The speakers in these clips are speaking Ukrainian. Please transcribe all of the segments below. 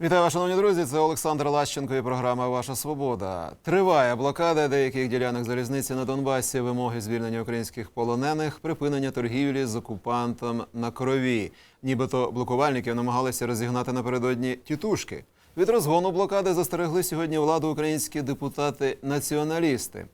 Вітаю, шановні друзі. Це Олександр Лащенко і програма Ваша Свобода. Триває блокада деяких ділянок залізниці на Донбасі, вимоги звільнення українських полонених, припинення торгівлі з окупантом на крові. Нібито блокувальників намагалися розігнати напередодні тітушки. Від розгону блокади застерегли сьогодні владу українські депутати-націоналісти.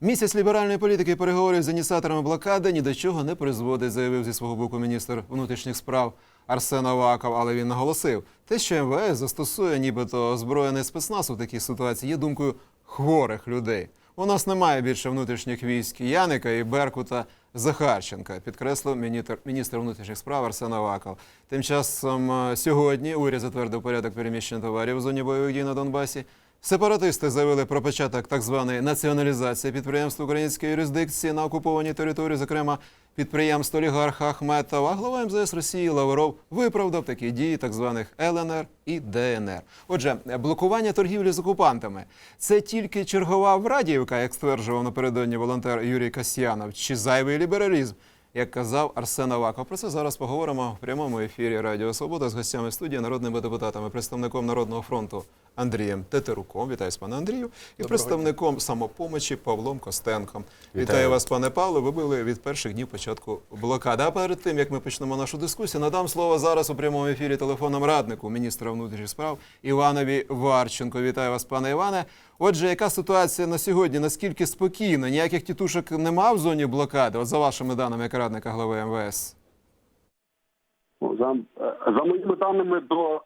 Місяць ліберальної політики переговорів з ініціаторами блокади ні до чого не призводить, заявив зі свого боку міністр внутрішніх справ Арсен Аваков. Але він наголосив, те, що МВС застосує нібито озброєний спецназ у такій ситуації, є думкою хворих людей. У нас немає більше внутрішніх військ Яника і Беркута Захарченка, підкреслив міністр, міністр внутрішніх справ Арсен Аваков. Тим часом е, сьогодні уряд затвердив порядок переміщення товарів у зоні бойових дій на Донбасі. Сепаратисти заявили про початок так званої націоналізації підприємств української юрисдикції на окупованій території, зокрема підприємств олігарха Ахметова. А глава МЗС Росії Лавров виправдав такі дії так званих ЛНР і ДНР. Отже, блокування торгівлі з окупантами це тільки чергова врадіївка, як стверджував напередодні волонтер Юрій Касьянов, чи зайвий лібералізм. Як казав Арсен Аваков. Про це зараз поговоримо в прямому ефірі Радіо Свобода з гостями студії, народними депутатами, представником Народного фронту Андрієм Тетеруком. Вітаю з пане Андрію, і представником самопомочі Павлом Костенком. Вітаю. Вітаю. вас, пане Павло. Ви були від перших днів початку блокади. А перед тим як ми почнемо нашу дискусію, надам слово зараз у прямому ефірі телефонному раднику міністра внутрішніх справ Іванові Варченко. Вітаю вас, пане Іване. Отже, яка ситуація на сьогодні? Наскільки спокійно? Ніяких тітушок нема в зоні блокади? От за вашими даними, як радника глави МВС. Ну, За, е, за моїми даними до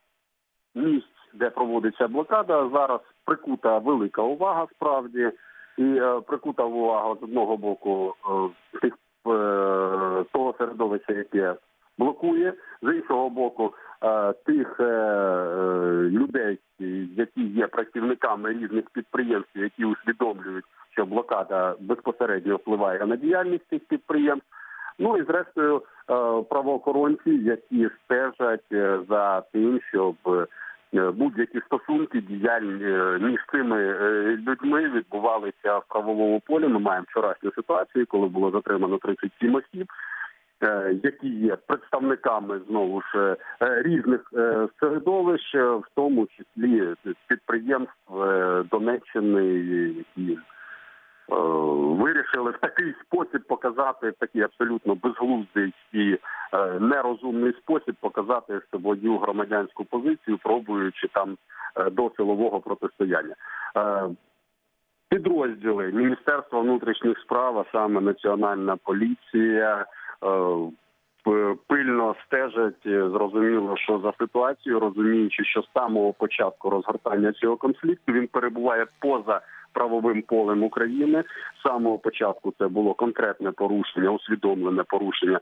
місць, де проводиться блокада, зараз прикута велика увага справді, і е, прикута увага з одного боку е, тих е, того середовища, яке блокує, з іншого боку, тих людей, які є працівниками різних підприємств, які усвідомлюють, що блокада безпосередньо впливає на діяльність цих підприємств. Ну і зрештою правоохоронці, які стежать за тим, щоб будь-які стосунки діяльні е, між цими е, людьми відбувалися в правовому полі. Ми маємо вчорашню ситуацію, коли було затримано 37 осіб. е, Які є представниками знову ж е, е, різних е, середовищ, е, в тому числі підприємств е, Донеччини, які е, вирішили в такий спосіб показати такий абсолютно безглуздий і е, нерозумний спосіб показати свою громадянську позицію, пробуючи там е, до силового протистояння. Е, Підрозділи Міністерства внутрішніх справ, а саме Національна поліція. Е, Пильно стежать, е, зрозуміло, що за ситуацією, розуміючи, що з самого початку розгортання цього конфлікту він перебуває поза правовим полем України. З самого початку це було конкретне порушення, усвідомлене порушення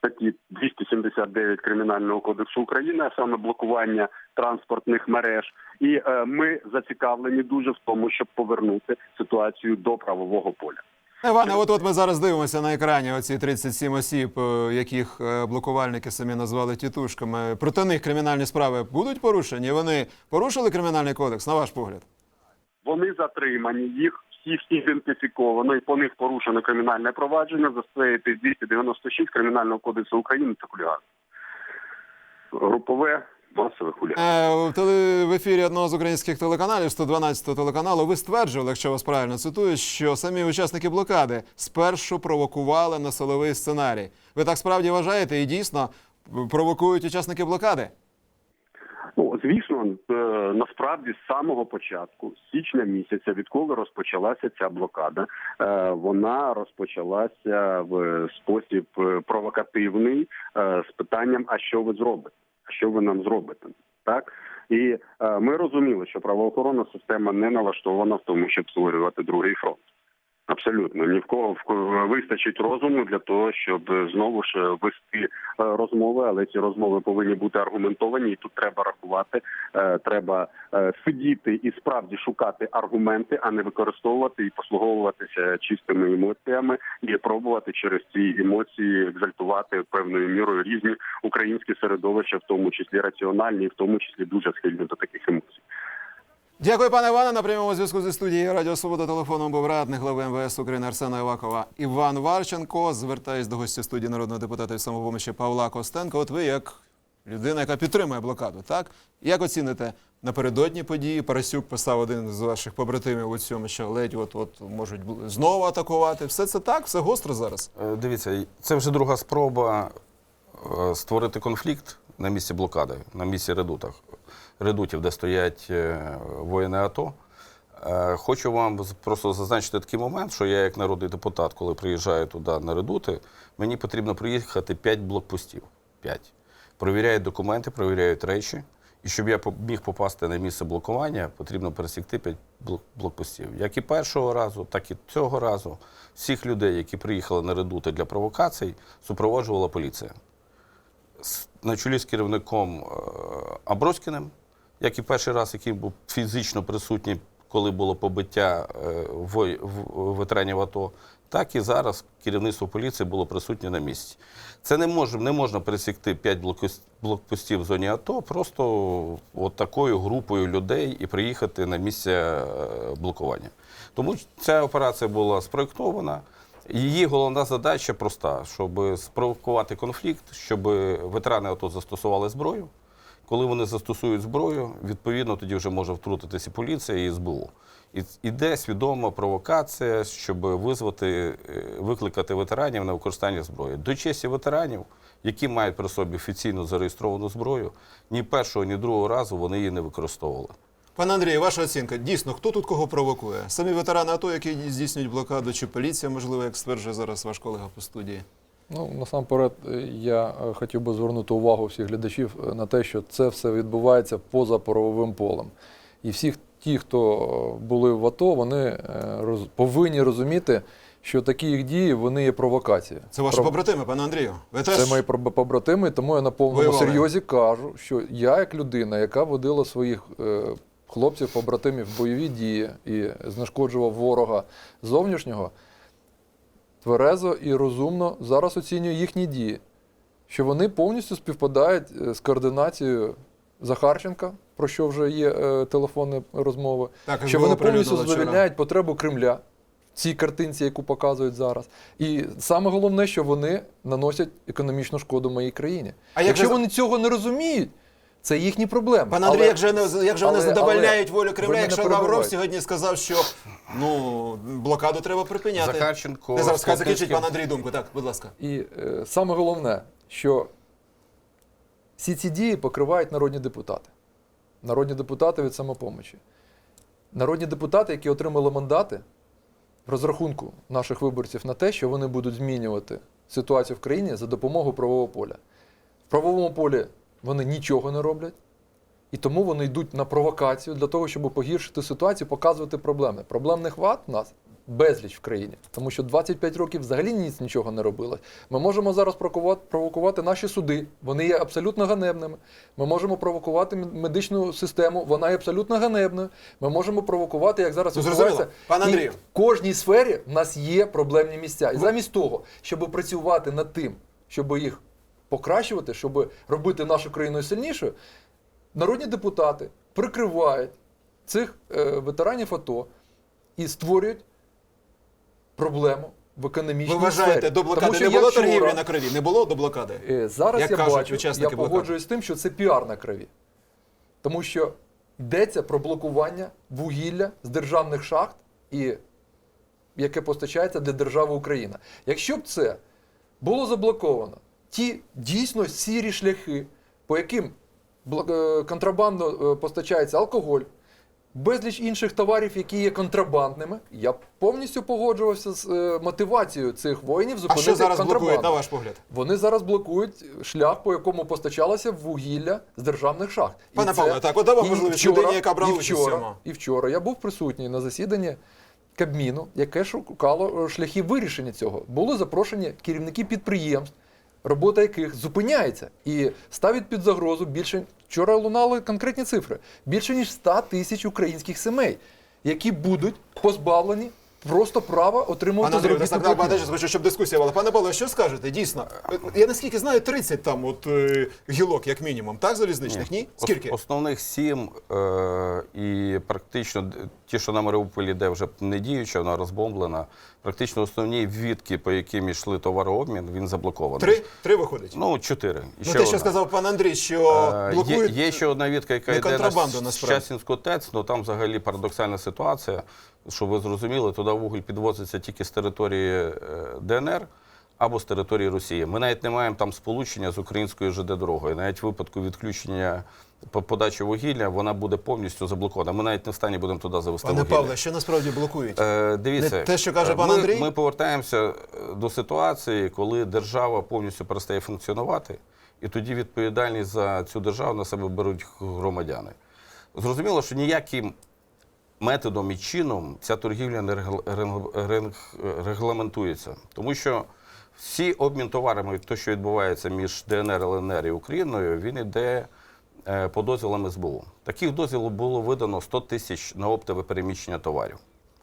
статті 279 кримінального кодексу України, а саме блокування транспортних мереж. І е, ми зацікавлені дуже в тому, щоб повернути ситуацію до правового поля. Іване, от от ми зараз дивимося на екрані оці 37 осіб, е, яких е, блокувальники самі назвали тітушками. Проти них кримінальні справи будуть порушені? Вони порушили кримінальний кодекс, на ваш погляд? Вони затримані, їх всіх ідентифіковано і по них порушено кримінальне провадження за статтею 296 Кримінального кодексу України це хуліганство. Групове хуліганство. Е, в, теле, в ефірі одного з українських телеканалів, 112 телеканалу, ви стверджували, якщо вас правильно цитую, що самі учасники блокади спершу провокували на силовий сценарій. Ви так справді вважаєте і дійсно провокують учасники блокади? Ну звісно, е, насправді з самого початку, з січня місяця, відколи розпочалася ця блокада, е, вона розпочалася в спосіб провокативний з питанням: а що ви зробите? Що ви нам зробите? Так і е, ми розуміли, що правоохоронна система не налаштована в тому, щоб створювати другий фронт. Абсолютно ні в кого вистачить розуму для того, щоб е, знову ж е, вести е, розмови, але ці розмови повинні бути аргументовані. І тут треба рахувати, треба сидіти і справді шукати аргументи, а не використовувати і послуговуватися чистими емоціями і пробувати через ці емоції екзальтувати певною мірою різні українські середовища, в тому числі раціональні, і в тому числі дуже схильні до таких емоцій. Дякую, пане Іване. На прямому зв'язку зі студією Радіо Свобода телефоном був радник глави МВС України Арсена Івакова Іван Варченко. Звертаюсь до гостя студії народного депутата від самопомощі Павла Костенко. От ви як людина, яка підтримує блокаду. Так як оціните напередодні події? Парасюк писав один з ваших побратимів у цьому, що ледь от от можуть знову атакувати. Все це так, все гостро зараз. Е, Дивіться, це вже друга спроба е, створити конфлікт на місці блокади, на місці редутах, редутів, де стоять е, воїни АТО. Е, Хочу вам просто зазначити такий момент, що я, як народний депутат, коли приїжджаю туди на редути, мені потрібно проїхати 5 блокпостів. 5. Провіряють документи, провіряють речі. І щоб я міг попасти на місце блокування, потрібно пересікти 5 блокпостів. Як і першого разу, так і цього разу. Всіх людей, які приїхали на редути для провокацій, супроводжувала поліція. На чолі з керівником е, Аброськіним, як і перший раз, який був фізично присутній, коли було побиття е, ветеранів АТО, так і зараз керівництво поліції було присутнє на місці. Це не, може, не можна пересікти 5 блокпос- блокпостів в зоні АТО просто от такою групою людей і приїхати на місце е, блокування. Тому ця операція була спроєктована. Її головна задача проста, щоб спровокувати конфлікт, щоб ветерани АТО застосували зброю. Коли вони застосують зброю, відповідно тоді вже може втрутитися поліція і СБУ. І іде свідома провокація, щоб визвати, е, викликати ветеранів на використання зброї. До честі ветеранів, які мають при собі офіційно зареєстровану зброю, ні першого, ні другого разу вони її не використовували. Пане Андрію, ваша оцінка. Дійсно, хто тут кого провокує? Самі ветерани АТО, які здійснюють блокаду, чи поліція, можливо, як стверджує зараз ваш колега по студії? Ну, насамперед, е, я е, хотів би звернути увагу всіх глядачів е, на те, що це все відбувається поза правовим полем. І всі ті, хто були в АТО, вони роз- повинні розуміти, що такі їх дії вони є провокація. Це ваші Пров- побратими, пане Андрію. Ви теж Це мої побратими, тому я на повному Воювали. серйозі кажу, що я, як людина, яка водила своїх хлопців, побратимів в бойові дії і знешкоджував ворога зовнішнього, тверезо і розумно зараз оцінюю їхні дії, що вони повністю співпадають е, з координацією Захарченка, про що вже є е, телефонні розмови, Так, що вони повністю задовольняють потребу Кремля в цій картинці, яку показують зараз. І саме головне, що вони наносять економічну шкоду моїй країні. А Якщо вони цього не розуміють, це їхні проблеми. Пане Андрій, Але- як же, не- як же вони задовольняють але волю Кремля, якщо Лавров сьогодні сказав, що ну блокаду треба припиняти. Захарченко Не зараз закінчить Копницьким- пан Андрій думку. Так, будь ласка. І е, саме головне, що всі ці дії покривають народні депутати. Народні депутати від самопомочі. Народні депутати, які отримали мандати в розрахунку наших виборців на те, що вони будуть змінювати ситуацію в країні за допомогою правового поля. В правовому полі вони нічого не роблять. І тому вони йдуть на провокацію для того, щоб погіршити ситуацію, показувати проблеми. Проблемних вад у нас безліч в країні, тому що 25 років взагалі нічого не робилось. Ми можемо зараз провокувати, наші суди, вони є абсолютно ганебними. Ми можемо провокувати медичну систему, вона є абсолютно ганебною. Ми можемо провокувати, як зараз Ну, відбувається. І Андрію. в кожній сфері в нас є проблемні місця. І замість того, щоб працювати над тим, щоб їх покращувати, щоб робити нашу країну сильнішою, народні депутати прикривають цих е, ветеранів АТО і створюють проблему в економічній Ви вважаєте, сфері. до Тому блокади що не було вчора- торгівлі на крові? Не було до блокади? Е, Зараз Як я кажуть бачу, я блокади. погоджуюсь з тим, що це піар на крові. Тому що йдеться про блокування вугілля з державних шахт, і, яке постачається для держави Україна. Якщо б це було заблоковано, ті дійсно сірі шляхи, по яким е, контрабандно е, постачається алкоголь, безліч інших товарів, які є контрабандними, я повністю погоджувався з е, мотивацією цих воїнів А що зараз контрабанду. блокують, на ваш погляд? Вони зараз блокують шлях, по якому постачалося вугілля з державних шахт. Пане Павло, так, от давав можливість людині, яка брала участь в цьому. І вчора я був присутній на засіданні Кабміну, яке шукало шляхи вирішення цього. Були запрошені керівники підприємств, робота яких зупиняється і ставить під загрозу більше. Вчора лунали конкретні цифри: більше ніж 100 тисяч українських сімей, які будуть позбавлені просто права отримувати Пане Андрію, заробітну так, так, платню. хочу, щоб дискусія була. Пане Павло, що скажете? Дійсно, я наскільки знаю, 30 там от е, гілок, як мінімум, так, залізничних? Ні? Ос- Скільки? Основних сім е, і практично ті, що на Маріуполі, де вже не діюча, вона розбомблена. Практично основні відки, по яким йшли товарообмін, він заблокований. Три, три виходить. Ну, чотири. І Ну, ще те, що сказав пан Андрій, що Е, блокують. Є, є ще одна відка, яка йде на. Щасінську ТЕЦ, ну там взагалі парадоксальна ситуація. Щоб ви зрозуміли, туди вуголь підвозиться тільки з території е, ДНР або з території Росії. Ми навіть не маємо там сполучення з українською ЖД дорогою. Навіть в випадку відключення подачі вугілля вона буде повністю заблокована. Ми навіть не в стані будемо туди завести Пане вугілля. Павле, що насправді блокують? Е, дивіться, Не те, що каже е, пан ми, Андрій? Ми повертаємося е, до ситуації, коли держава повністю перестає функціонувати, і тоді відповідальність за цю державу на себе беруть громадяни. Зрозуміло, що ніяким методом і чином ця торгівля не регл- регл- рег- регламентується, тому що всі обмін товарами, те, що відбувається між ДНР, ЛНР і Україною, він іде е, по дозвілам СБУ. Таких дозвілів було видано 100 тисяч на оптове переміщення товарів.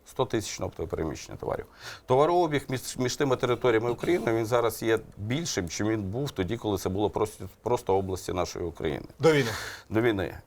100 тисяч на оптове переміщення товарів. Товарообіг між, між тими територіями України він зараз є більшим, чим він був тоді, коли це було просто, просто області нашої України До війни. до війни.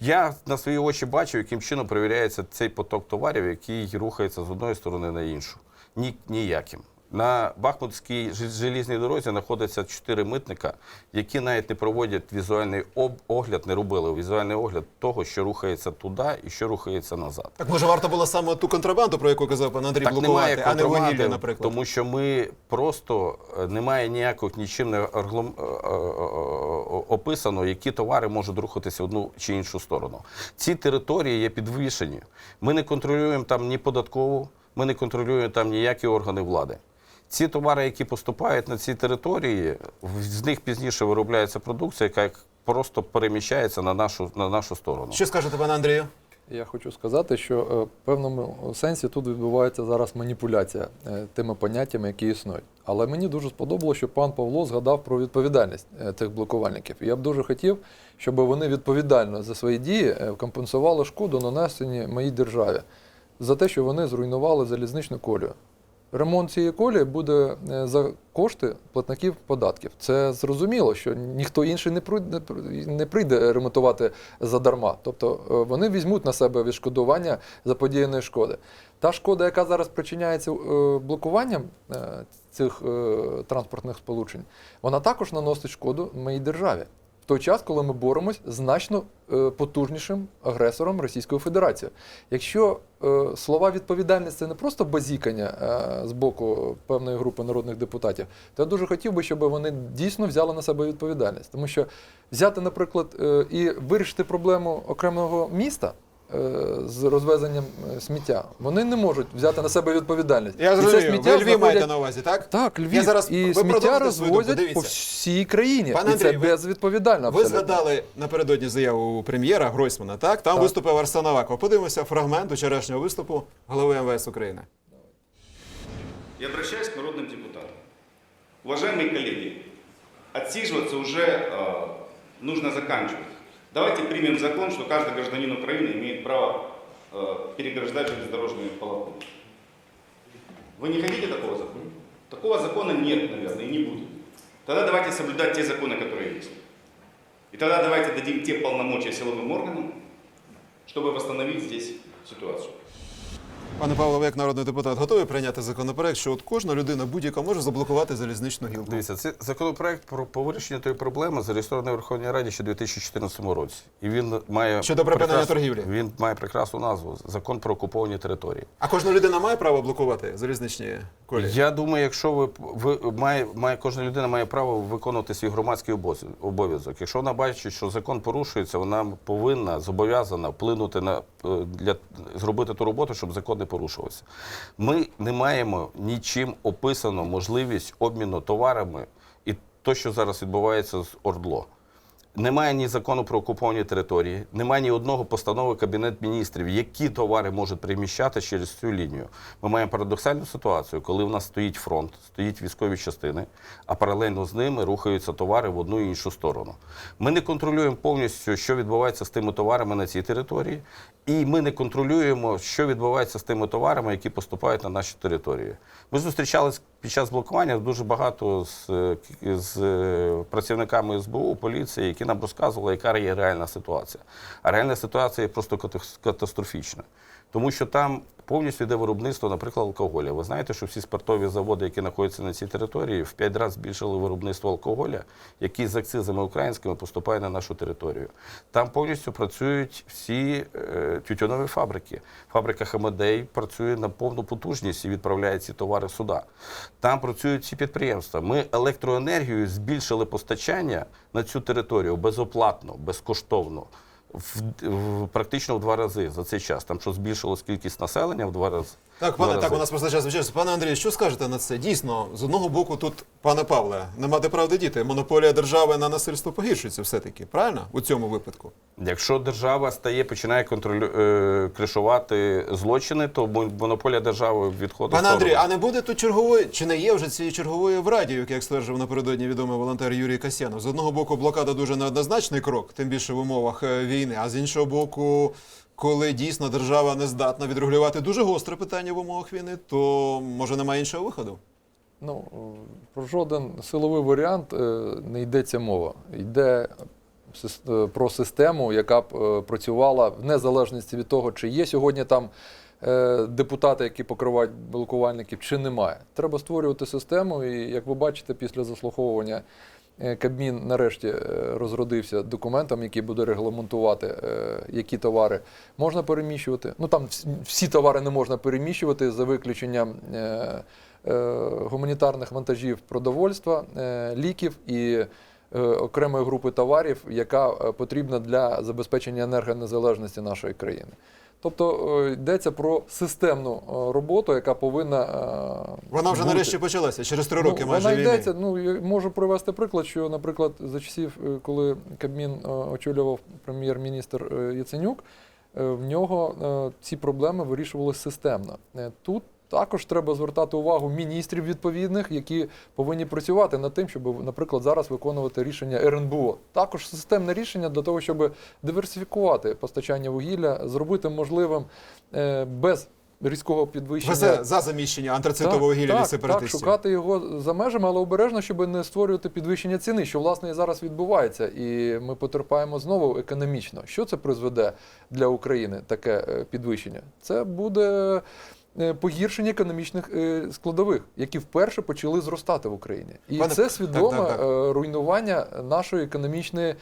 Я на свої очі бачу, яким чином перевіряється цей поток товарів, який рухається з одної сторони на іншу. Ні, ніяким. На Бахмутській желізній дорозі знаходяться чотири митника, які навіть не проводять візуальний об- огляд, не робили візуальний огляд того, що рухається туди і що рухається назад. Так може варто було саме ту контрабанду, про яку казав пан Андрій, Так блокувати, немає а не вугілля, наприклад. тому що ми просто е, немає ніяких нічим не е, е, е, описано, які товари можуть рухатися в одну чи іншу сторону. Ці території є підвішені. Ми не контролюємо там ні податкову, ми не контролюємо там ніякі органи влади. Ці товари, які поступають на ці території, з них пізніше виробляється продукція, яка просто переміщається на нашу, на нашу сторону. Що скажете, пане Андрію? Я хочу сказати, що е, в певному сенсі тут відбувається зараз маніпуляція е, тими поняттями, які існують. Але мені дуже сподобалося, що пан Павло згадав про відповідальність е, тих блокувальників. І я б дуже хотів, щоб вони відповідально за свої дії компенсували шкоду, нанесені моїй державі, за те, що вони зруйнували залізничну колію. Ремонт цієї колії буде е, за кошти платників податків. Це зрозуміло, що ніхто інший не прийде, не прийде ремонтувати задарма. Тобто е, вони візьмуть на себе відшкодування заподіяної шкоди. Та шкода, яка зараз причиняється е, блокуванням цих транспортних сполучень, вона також наносить шкоду моїй державі. Той час, коли ми боремось з значно е, потужнішим агресором Російської Федерації. Якщо е, слова відповідальність це не просто базікання е, з боку певної групи народних депутатів, то я дуже хотів би, щоб вони дійсно взяли на себе відповідальність. Тому що взяти, наприклад, і вирішити проблему окремого міста. е, З розвезенням е, сміття вони не можуть взяти на себе відповідальність. Я І це зрозумів. сміття Ви Львів знаходять- маєте на увазі, так? Так, Львів Я зараз- і ви сміття продовжуйте свою думку, розвозять по дивіться. всій країні. Пане і це Андрій, ви- безвідповідально. Ви абсолютно. згадали напередодні заяву прем'єра Гройсмана, так? Там Так. виступив Арсен Аваков. Подивимося фрагмент вчорашнього виступу голови МВС України. И обращаюсь к народным депутатам. Уважаемые коллеги, отсиживаться уже э, нужно заканчивать. Давайте примем закон, что каждый гражданин Украины имеет право э, переграждать железнодорожные полотно. Вы не хотите такого закона? Такого закона нет, наверное, и не будет. Тогда давайте соблюдать те законы, которые есть. И тогда давайте дадим те полномочия силовым органам, чтобы восстановить здесь ситуацию. Пане Павло, ви як народний депутат, готові прийняти законопроект, що от кожна людина будь-яка може заблокувати залізничну гілку? Дивіться, це законопроект про вирішенню тої проблеми зареєстрований в Верховній Раді ще у 2014 році. І він має Щодо припинення прекрасну- торгівлі. Він має прекрасну назву Закон про окуповані території. А кожна людина має право блокувати залізничні колії? Я думаю, якщо ви, ви має, має кожна людина має право виконувати свій громадський обов'язок. Якщо вона бачить, що закон порушується, вона повинна зобов'язана вплинути на е, для зробити ту роботу, щоб закон не порушувався. Ми не маємо нічим описано можливість обміну товарами і то, що зараз відбувається з Ордло. Немає ні закону про окуповані території, немає ні одного постанови Кабінет міністрів, які товари можуть приміщати через цю лінію. Ми маємо парадоксальну ситуацію, коли в нас стоїть фронт, стоїть військові частини, а паралельно з ними рухаються товари в одну і іншу сторону. Ми не контролюємо повністю, що відбувається з тими товарами на цій території, і ми не контролюємо, що відбувається з тими товарами, які поступають на наші території. Ми зустрічались під час блокування дуже багато з, е, з е, працівниками СБУ, поліції, які нам розказували, яка є реальна ситуація. А реальна ситуація є просто катас- катастрофічна. Тому що там повністю йде виробництво, наприклад, алкоголя. Ви знаєте, що всі спиртові заводи, які знаходяться на цій території, в 5 разів збільшили виробництво алкоголя, який з акцизами українськими поступає на нашу територію. Там повністю працюють всі е, тютюнові фабрики. Фабрика Хамедей працює на повну потужність і відправляє ці товари сюди. Там працюють ці підприємства. Ми електроенергію збільшили постачання на цю територію безоплатно, безкоштовно. В, в, практично в два рази за цей час. Там що збільшилась кількість населення в два рази. Так, пане, так, у нас просто час вичерпується. Пане Андрію, що скажете на це? Дійсно, з одного боку, тут, пане Павле, нема де правди діти. Монополія держави на насильство погіршується все-таки, правильно? У цьому випадку. Якщо держава стає, починає контролю... е, кришувати злочини, то мон- монополія держави відходить. Пане Андрію, а не буде тут чергової, чи не є вже цієї чергової в радіо, як стверджував напередодні відомий волонтер Юрій Касьянов? З одного боку, блокада дуже неоднозначний крок, тим більше в умовах е, війни, а з іншого боку, коли дійсно держава не здатна відрегулювати дуже гостре питання в умовах війни, то може немає іншого виходу. Ну, про жоден силовий варіант е, не йдеться мова. Йде е, про систему, яка б е, працювала в незалежності від того, чи є сьогодні там депутати, які покривають блокувальників, чи немає. Треба створювати систему, і як ви бачите, після заслуховування. Е, Кабмін нарешті е, розродився документом, який буде регламентувати, е, які товари можна переміщувати. Ну там всі товари не можна переміщувати за виключенням гуманітарних вантажів продовольства, ліків і окремої групи товарів, яка потрібна для забезпечення енергонезалежності нашої країни. Тобто е, йдеться про системну е, роботу, яка повинна е, Вона вже бути. нарешті почалася через три роки Ну, майже вона війни. йдеться. Ну я можу привести приклад, що, наприклад, за часів, коли Кабмін очолював прем'єр-міністр Яценюк, в нього ці проблеми вирішувалися системно. Тут також треба звертати увагу міністрів відповідних, які повинні працювати над тим, щоб, наприклад, зараз виконувати рішення РНБО. Також системне рішення для того, щоб диверсифікувати постачання вугілля, зробити можливим е, без різкого підвищення. Ви за заміщення антрацитового вугілля від так, так, шукати його за межами, але обережно, щоб не створювати підвищення ціни, що власне і зараз відбувається. І ми потерпаємо знову економічно. Що це призведе для України таке е, підвищення? Це буде погіршення економічних е, складових, які вперше почали зростати в Україні. І Пане- це свідоме так, так, так. е, руйнування нашої економічної.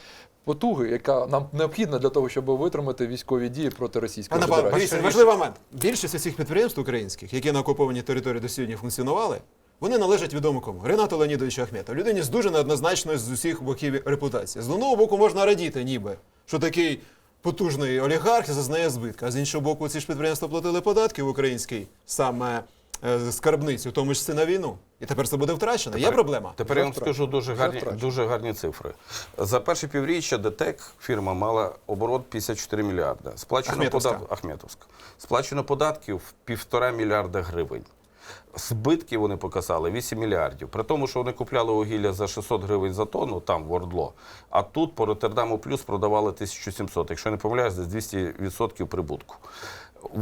Потуги, яка нам необхідна для того, щоб витримати військові дії проти Російської Пане Федерації. дивіться, важливий момент. Більшість усіх підприємств українських, які на окупованій території до сьогодні функціонували, вони належать відомо кому Ренату Леонідовичу Ахметову, людині з дуже неоднозначною з усіх боків репутації. З одного боку можна радіти, ніби що такий потужний олігарх зазнає збитка. А з іншого боку, ці ж підприємства платили податки в українській саме е, скарбниці, в тому числі на війну. І тепер це буде втрачено. Є проблема. Тепер я вам скажу дуже гарні, дуже гарні цифри. За перше півріччя ДТЕК фірма мала оборот 54 мільярда. Сплачено Ахметовська. подат... Ахметовська. Сплачено податків півтора мільярда гривень. Збитки вони показали 8 мільярдів. При тому, що вони купляли вугілля за 600 гривень за тонну, там в Ордло, а тут по Роттердаму плюс продавали 1700. Якщо не помиляюсь, десь 200% прибутку.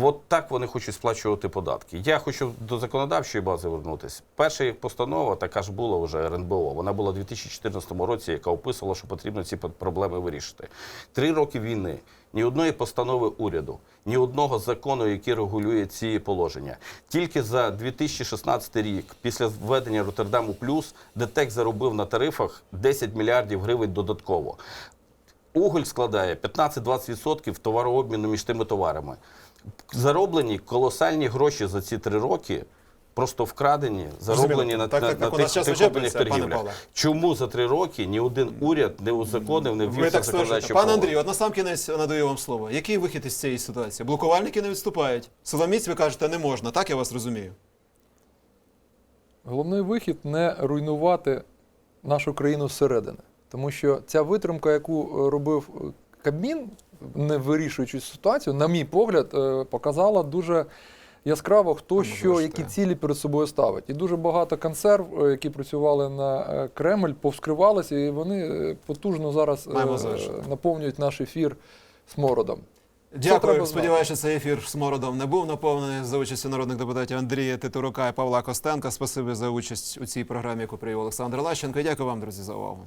От так вони хочуть сплачувати податки. Я хочу до законодавчої бази вернутися. Перша їх постанова, така ж була вже РНБО. Вона була у 2014 році, яка описувала, що потрібно ці проблеми вирішити. Три роки війни. Ні одної постанови уряду, ні одного закону, який регулює ці положення. Тільки за 2016 рік, після введення Роттердаму плюс, ДТЕК заробив на тарифах 10 мільярдів гривень додатково. Уголь складає 15-20% товарообміну між тими товарами. Зароблені колосальні гроші за ці три роки. Просто вкрадені, зароблені на, Так, на, так, на так, у тих захоплених торгівлях. Чому за три роки ні один уряд не узаконив, не ввів стверджуєте. Пане? Андрію, от на сам кінець надаю вам слово. Який вихід із цієї ситуації? Блокувальники не відступають. Силоміць, ви кажете, не можна. Так я вас розумію. Головний вихід не руйнувати нашу країну зсередини. Тому що ця витримка, яку е, робив е, Кабмін, не вирішуючи ситуацію, на мій погляд, е, показала дуже яскраво, хто що, які цілі перед собою ставить. І дуже багато консерв, е, які працювали на е, Кремль, повскривалися, і вони е, потужно зараз наповнюють наш ефір смородом. Дякую. Сподіваюся, що цей ефір з мородом не був наповнений за участю народних депутатів Андрія Титурука і Павла Костенка. Спасибі за участь у цій програмі, яку привів Олександр Лащенко. Дякую вам, друзі, за увагу.